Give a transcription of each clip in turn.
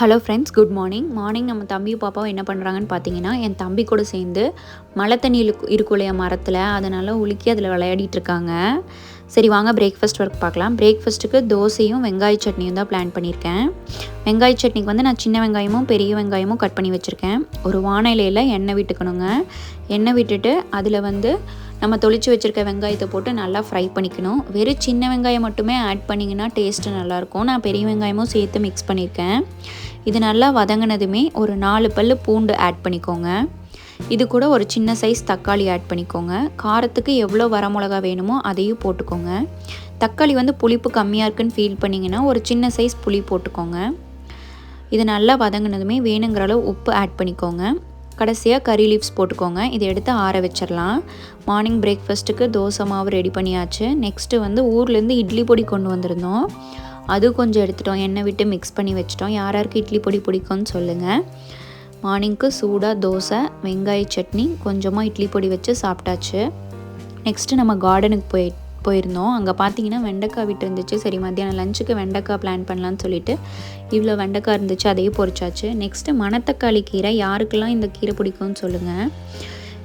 Hello friends good morning morning நம்ம தம்பி பாப்பாவும் என்ன பண்ணுறாங்கன்னு பார்த்தீங்கன்னா என் தம்பி கூட சேர்ந்து மழை தண்ணி இருக்கும் இல்லையா மரத்தில் அதனால் உலுக்கி அதில் விளையாடிட்டு இருக்காங்க. சரி வாங்க பிரேக்ஃபாஸ்ட் ஒர்க் பார்க்கலாம். பிரேக்ஃபாஸ்ட்டுக்கு தோசையும் வெங்காய சட்னியும் தான் பிளான் பண்ணியிருக்கேன். வெங்காய சட்னிக்கு வந்து நான் சின்ன வெங்காயமும் பெரிய வெங்காயமும் கட் பண்ணி வச்சுருக்கேன். ஒரு வானிலையில் எண்ணெய் விட்டுக்கணுங்க. எண்ணெய் விட்டுட்டு அதில் வந்து நம்ம தொளிச்சு வச்சுருக்க வெங்காயத்தை போட்டு நல்லா ஃப்ரை பண்ணிக்கணும். வெறும் சின்ன வெங்காயம் மட்டுமே ஆட் பண்ணிங்கன்னா டேஸ்ட்டு நல்லாயிருக்கும். நான் பெரிய வெங்காயமும் சேர்த்து மிக்ஸ் பண்ணியிருக்கேன். இது நல்லா வதங்கினதுமே ஒரு நாலு பல் பூண்டு ஆட் பண்ணிக்கோங்க. இது கூட ஒரு சின்ன சைஸ் தக்காளி ஆட் பண்ணிக்கோங்க. காரத்துக்கு எவ்வளோ வரமிளகா வேணுமோ அதையும் போட்டுக்கோங்க. தக்காளி வந்து புளிப்பு கம்மியாக இருக்குன்னு ஃபீல் பண்ணிங்கன்னா ஒரு சின்ன சைஸ் புளி போட்டுக்கோங்க. இது நல்லா வதங்கினதுமே வேணுங்கிற அளவு உப்பு ஆட் பண்ணிக்கோங்க. கடைசியாக கறி லீவ்ஸ் போட்டுக்கோங்க. இதை எடுத்து ஆற வச்சிடலாம் மார்னிங் பிரேக்ஃபாஸ்ட்டுக்கு தோசை மாவு ரெடி பண்ணியாச்சு. நெக்ஸ்ட்டு வந்து ஊர்லேருந்து இட்லி பொடி கொண்டு வந்திருந்தோம். அது கொஞ்சம் எடுத்துட்டோம். எண்ணெய் விட்டு மிக்ஸ் பண்ணி வச்சிட்டோம். யார் யாருக்கு இட்லி பொடி பிடிக்கும்னு சொல்லுங்கள் மார்னிங்க்கு சூடாக தோசை வெங்காய சட்னி கொஞ்சமாக இட்லி பொடி வச்சு சாப்பிட்டாச்சு. நெக்ஸ்ட்டு நம்ம கார்டனுக்கு போயிட்டு போயிருந்தோம். அங்கே பார்த்தீங்கன்னா வெண்டைக்காய் விட்டு இருந்துச்சு. சரி மத்தியானம் லஞ்சுக்கு வெண்டைக்காய் பிளான் பண்ணலான்னு சொல்லிட்டு இவ்வளோ வெண்டைக்காய் இருந்துச்சு அதையும் பொரிச்சாச்சு. நெக்ஸ்ட்டு மணத்தக்காளி கீரை யாருக்கெல்லாம் இந்த கீரை பிடிக்கும்னு சொல்லுங்கள்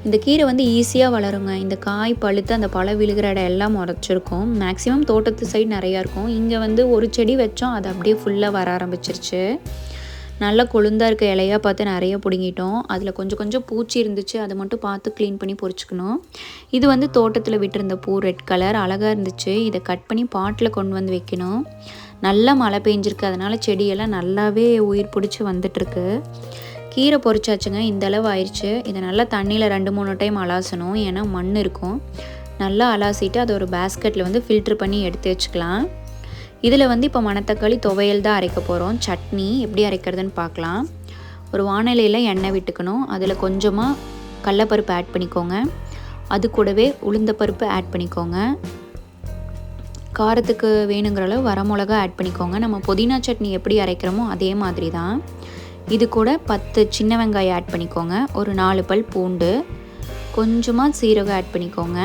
இந்த கீரை வந்து ஈஸியாக வளருங்க. இந்த காய் பழுத்து அந்த பழம் விழுகிற இடம் எல்லாம் முறைச்சிருக்கும். மேக்ஸிமம் தோட்டத்து சைடு நிறையா இருக்கும். இங்கே வந்து ஒரு செடி வச்சோம் அது அப்படியே ஃபுல்லாக வர ஆரம்பிச்சிருச்சு. நல்லா கொழுந்தாக இருக்க இலையாக பார்த்து நிறைய பிடுங்கிட்டோம். அதில் கொஞ்சம் கொஞ்சம் பூச்சி இருந்துச்சு. அதை மட்டும் பார்த்து க்ளீன் பண்ணி பொறிச்சிக்கணும். இது வந்து தோட்டத்தில் விட்டுருந்த பூ ரெட் கலர் அழகாக இருந்துச்சு. இதை கட் பண்ணி பாட்டில் கொண்டு வந்து வைக்கணும். நல்லா மழை பெஞ்சிருக்கு. அதனால் செடியெல்லாம் நல்லாவே உயிர் பிடிச்சி வந்துட்டுருக்கு. கீரை பொறிச்சாச்சுங்க. இந்த அளவு ஆயிடுச்சு இதை நல்லா தண்ணியில் ரெண்டு மூணு டைம் அலாசணும். ஏன்னா மண் இருக்கும். நல்லா அலாசிட்டு அதை ஒரு பேஸ்கெட்டில் வந்து ஃபில்ட்ரு பண்ணி எடுத்து வச்சுக்கலாம். இதில் வந்து இப்போ மணத்தக்காளி துவையல் தான் அரைக்க போகிறோம். சட்னி எப்படி அரைக்கிறதுன்னு பார்க்கலாம். ஒரு வானிலையில் எண்ணெய் விட்டுக்கணும். அதில் கொஞ்சமாக கடலப்பருப்பு ஆட் பண்ணிக்கோங்க. அது கூடவே உளுந்தப்பருப்பு ஆட் பண்ணிக்கோங்க. காரத்துக்கு வேணுங்கிற அளவு வரமிளகா ஆட் பண்ணிக்கோங்க. நம்ம புதினா சட்னி எப்படி அரைக்கிறோமோ அதே மாதிரி தான். இது கூட பத்து சின்ன வெங்காயம் ஆட் பண்ணிக்கோங்க. ஒரு நாலு பல் பூண்டு. கொஞ்சமாக சீரகம் ஆட் பண்ணிக்கோங்க.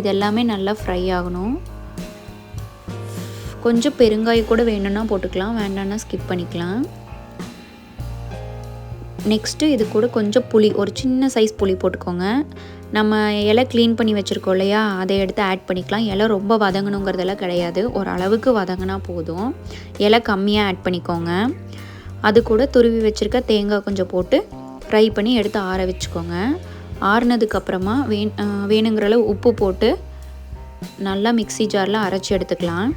இதெல்லாமே நல்லா ஃப்ரை ஆகணும். கொஞ்சம் பெருங்காயம் கூட வேணும்னா போட்டுக்கலாம் வேண்டாம்னா ஸ்கிப் பண்ணிக்கலாம். நெக்ஸ்ட்டு இது கூட கொஞ்சம் புளி ஒரு சின்ன சைஸ் புளி போட்டுக்கோங்க. நம்ம இலை க்ளீன் பண்ணி வச்சுருக்கோம் இல்லையா அதை எடுத்து ஆட் பண்ணிக்கலாம். இலை ரொம்ப வதங்கணுங்கிறதெல்லாம் கிடையாது ஒரு அளவுக்கு வதங்கினா போதும். இலை கம்மியாக ஆட் பண்ணிக்கோங்க. அது கூட துருவி வச்சுருக்க தேங்காய் கொஞ்சம் போட்டு ஃப்ரை பண்ணி எடுத்து ஆற வச்சுக்கோங்க. ஆறுனதுக்கப்புறமா வே வேணுங்கிற அளவு உப்பு போட்டு நல்லா மிக்சி ஜாரில் அரைச்சி எடுத்துக்கலாம்.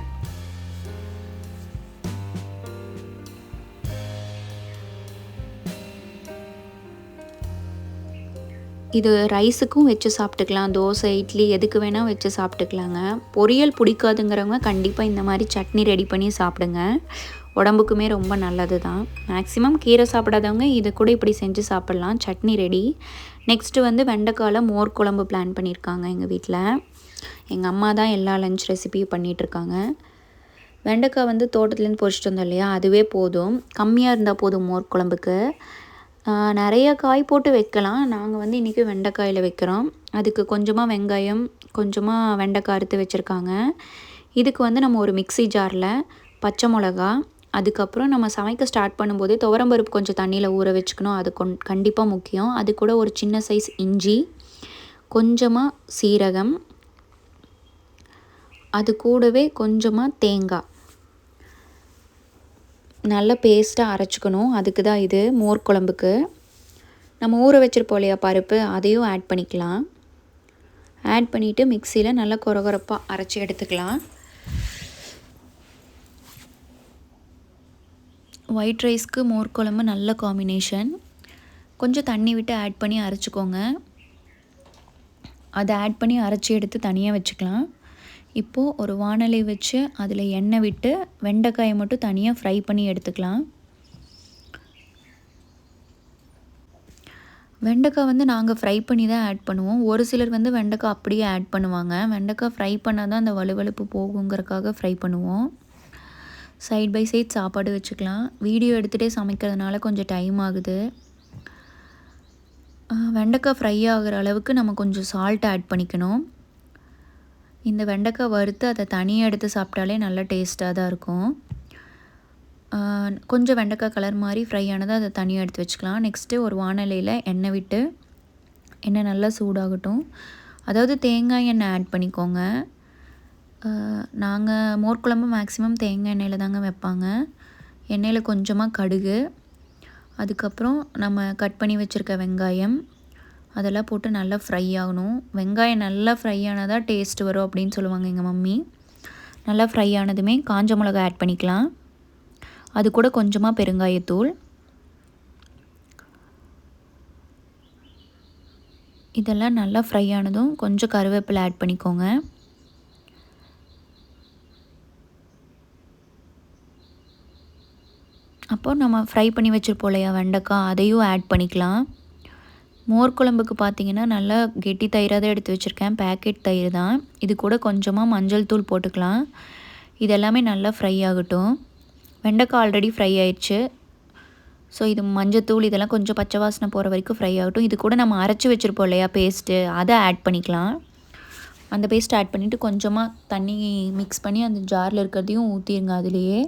இது ரைஸுக்கும் வச்சு சாப்பிட்டுக்கலாம் தோசை இட்லி எதுக்கு வேணால் வச்சு சாப்பிட்டுக்கலாங்க. பொரியல் பிடிக்காதுங்கிறவங்க கண்டிப்பாக இந்த மாதிரி சட்னி ரெடி பண்ணி சாப்பிடுங்க. உடம்புக்குமே ரொம்ப நல்லது தான் மேக்ஸிமம் கீரை சாப்பிடாதவங்க இது கூட இப்படி செஞ்சு சாப்பிட்லாம் சட்னி ரெடி நெக்ஸ்ட்டு வந்து வெண்டைக்காயில் மோர் குழம்பு பிளான் பண்ணியிருக்காங்க எங்கள் வீட்டில் எங்கள் அம்மா தான் எல்லா லஞ்ச் ரெசிபியும் பண்ணிகிட்ருக்காங்க வெண்டைக்காய் வந்து தோட்டத்துலேருந்து பொறிச்சிட்டு வந்தோம் இல்லையா அதுவே போதும். கம்மியாக இருந்தால் போதும் மோர் குழம்புக்கு. நிறைய காய் போட்டு வைக்கலாம். நாங்கள் வந்து இன்றைக்கி வெண்டைக்காயில் வைக்கிறோம். அதுக்கு கொஞ்சமாக வெங்காயம் கொஞ்சமாக வெண்டைக்காய் அறுத்து வச்சுருக்காங்க. இதுக்கு வந்து நம்ம ஒரு மிக்சி ஜாரில் பச்சை மிளகா அதுக்கப்புறம் நம்ம சமைக்க ஸ்டார்ட் பண்ணும்போதே துவரம்பருப்பு கொஞ்சம் தண்ணியில் ஊற வச்சுக்கணும். அது கொண் கண்டிப்பாக முக்கியம். அது கூட ஒரு சின்ன சைஸ் இஞ்சி கொஞ்சமாக சீரகம் அது கூடவே கொஞ்சமாக தேங்காய். நல்ல பேஸ்ட்டாக அரைச்சிக்கணும். அதுக்கு தான் இது மோர் குழம்புக்கு. நம்ம ஊற வச்சுருப்போம் இல்லையா பருப்பு? அதையும் ஆட் பண்ணிக்கலாம். ஆட் பண்ணிவிட்டு மிக்சியில் நல்லா குறகுறப்பாக அரைச்சி எடுத்துக்கலாம். ஒயிட் ரைஸ்க்கு மோர் குழம்பு நல்ல காம்பினேஷன் கொஞ்சம் தண்ணி விட்டு ஆட் பண்ணி அரைச்சிக்கோங்க. அதை ஆட் பண்ணி அரைச்சி எடுத்து தனியாக வச்சுக்கலாம். இப்போது ஒரு வானலை வச்சு அதில் எண்ணெய் விட்டு வெண்டைக்காயை மட்டும் தனியாக ஃப்ரை பண்ணி எடுத்துக்கலாம். வெண்டைக்காய் வந்து நாங்கள் ஃப்ரை பண்ணி தான் ஆட் பண்ணுவோம். ஒரு சிலர் வந்து வெண்டைக்காய் அப்படியே ஆட் பண்ணுவாங்க. வெண்டைக்காய் ஃப்ரை பண்ணால் தான் அந்த வலுவலுப்பு போகுங்கிறக்காக ஃப்ரை பண்ணுவோம். சைட் பை சைட் சாப்பாடு வச்சுக்கலாம். வீடியோ எடுத்துகிட்டே சமைக்கிறதுனால கொஞ்சம் டைம் ஆகுது. வெண்டைக்காய் ஃப்ரை ஆகிற அளவுக்கு நம்ம கொஞ்சம் சால்ட் ஆட் பண்ணிக்கணும். இந்த வெண்டைக்காய் வறுத்து அதை தனியாக எடுத்து சாப்பிட்டாலே நல்ல டேஸ்ட்டாக தான் இருக்கும். கொஞ்சம் வெண்டைக்காய் கலர் மாதிரி ஃப்ரை ஆனதை அதை தனியாக எடுத்து வச்சுக்கலாம். நெக்ஸ்ட்டு ஒரு வானலையில் எண்ணெய் விட்டு எண்ணெய் நல்லா சூடாகட்டும். அதாவது தேங்காய் எண்ணெய் ஆட் பண்ணிக்கோங்க. நாங்கள் மோர்க்குழம்பு மேக்ஸிமம் தேங்காய் எண்ணெயில் தாங்க வைப்பாங்க. எண்ணெயில் கொஞ்சமாக கடுகு. அதுக்கப்புறம் நம்ம கட் பண்ணி வச்சுருக்க வெங்காயம். அதெல்லாம் போட்டு நல்லா ஃப்ரை ஆகணும். வெங்காயம் நல்லா ஃப்ரை ஆனால் தான் டேஸ்ட் வரும் அப்படின்னு சொல்லுவாங்க எங்கள் மம்மி. நல்லா ஃப்ரை ஆனதுமே காஞ்ச மிளகா ஆட் பண்ணிக்கலாம். அது கூட கொஞ்சமாக பெருங்காயத்தூள். இதெல்லாம் நல்லா ஃப்ரை ஆனதும் கொஞ்சம் கருவேப்பிலை ஆட் பண்ணிக்கோங்க. அப்போ நம்ம ஃப்ரை பண்ணி வச்சுருப்போம் இல்லையா வெண்டைக்காய் அதையும் ஆட் பண்ணிக்கலாம். மோர் குழம்புக்கு பார்த்தீங்கன்னா நல்லா கெட்டி தயிராக தான் எடுத்து வச்சுருக்கேன். பேக்கெட் தயிர் தான். இது கூட கொஞ்சமாக மஞ்சள் தூள் போட்டுக்கலாம். இது எல்லாமே நல்லா ஃப்ரை ஆகட்டும். வெண்டைக்காய் ஆல்ரெடி ஃப்ரை ஆயிடுச்சு. ஸோ இது மஞ்சத்தூள் இதெல்லாம் கொஞ்சம் பச்சை வாசனை போகிற வரைக்கும் ஃப்ரை ஆகட்டும். இது கூட நம்ம அரைச்சி வச்சுருப்போம் இல்லையா பேஸ்ட்டு அதை ஆட் பண்ணிக்கலாம். அந்த பேஸ்ட் ஆட் பண்ணிவிட்டு கொஞ்சமாக தண்ணி மிக்ஸ் பண்ணி அந்த ஜாரில் இருக்கிறதையும் ஊற்றிடுங்க அதுலேயே.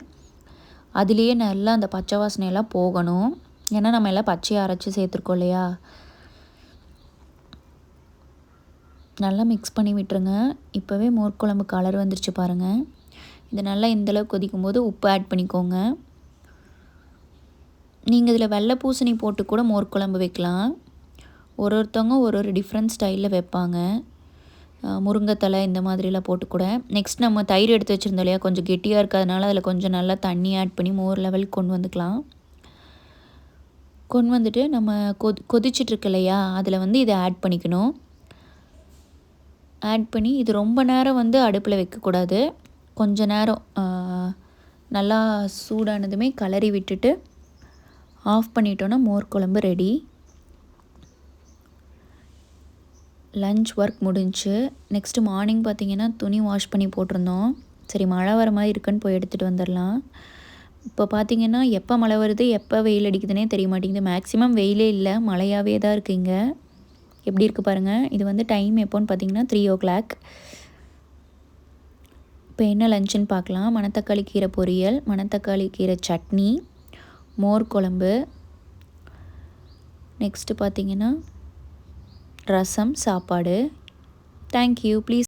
அதுலேயே நல்லா அந்த பச்சை வாசனையெல்லாம் போகணும். ஏன்னா நம்ம எல்லாம் பச்சையை அரைச்சி சேர்த்துருக்கோம் இல்லையா? நல்லா மிக்ஸ் பண்ணி விட்டுருங்க. இப்போவே மோர் குழம்பு கலர் வந்துருச்சு பாருங்கள் இது நல்லா இந்தளவு கொதிக்கும் போது உப்பு ஆட் பண்ணிக்கோங்க. நீங்கள் இதில் வெள்ளை பூசணி போட்டு கூட மோர் குழம்பு வைக்கலாம். ஒரு ஒருத்தவங்க ஒரு ஒரு டிஃப்ரெண்ட் ஸ்டைலில் வைப்பாங்க. முருங்கைத்தலை இந்த மாதிரிலாம் போட்டு கூட. நெக்ஸ்ட் நம்ம தயிர் எடுத்து வச்சுருந்தோம் இல்லையா? கொஞ்சம் கெட்டியாக இருக்கிறதுனால அதில் கொஞ்சம் நல்லா தண்ணி ஆட் பண்ணி மோர் லெவல் கொண்டு வந்துக்கலாம். கொண்டு வந்துட்டு நம்ம கொதி கொதிச்சிட்ருக்கு இல்லையா? அதில் வந்து இதை ஆட் பண்ணிக்கணும். ஆட் பண்ணி இது ரொம்ப நேரம் வந்து அடுப்பில் வைக்கக்கூடாது. கொஞ்ச நேரம் நல்லா சூடானதுமே கலரி விட்டுட்டு ஆஃப் பண்ணிட்டோன்னா மோர் குழம்பு ரெடி லஞ்ச் ஒர்க் முடிஞ்சு நெக்ஸ்ட்டு மார்னிங் பார்த்திங்கன்னா துணி வாஷ் பண்ணி போட்டிருந்தோம். சரி மழை வர மாதிரி இருக்குன்னு போய் எடுத்துகிட்டு வந்துடலாம். இப்போ பார்த்திங்கன்னா எப்போ மழை வருது எப்போ வெயில் அடிக்குதுன்னே தெரிய மாட்டேங்குது. மேக்ஸிமம் வெயிலே இல்லை மழையாகவே தான் இருக்குங்க எப்படி இருக்குது பாருங்கள் இது வந்து டைம் எப்போன்னு பார்த்தீங்கன்னா த்ரீ ஓ கிளாக் இப்போ என்ன லஞ்சுன்னு பார்க்கலாம் மணத்தக்காளி கீரை பொரியல் மணத்தக்காளி கீரை சட்னி மோர் குழம்பு. நெக்ஸ்ட்டு பார்த்தீங்கன்னா ரசம் சாப்பாடு. Thank you please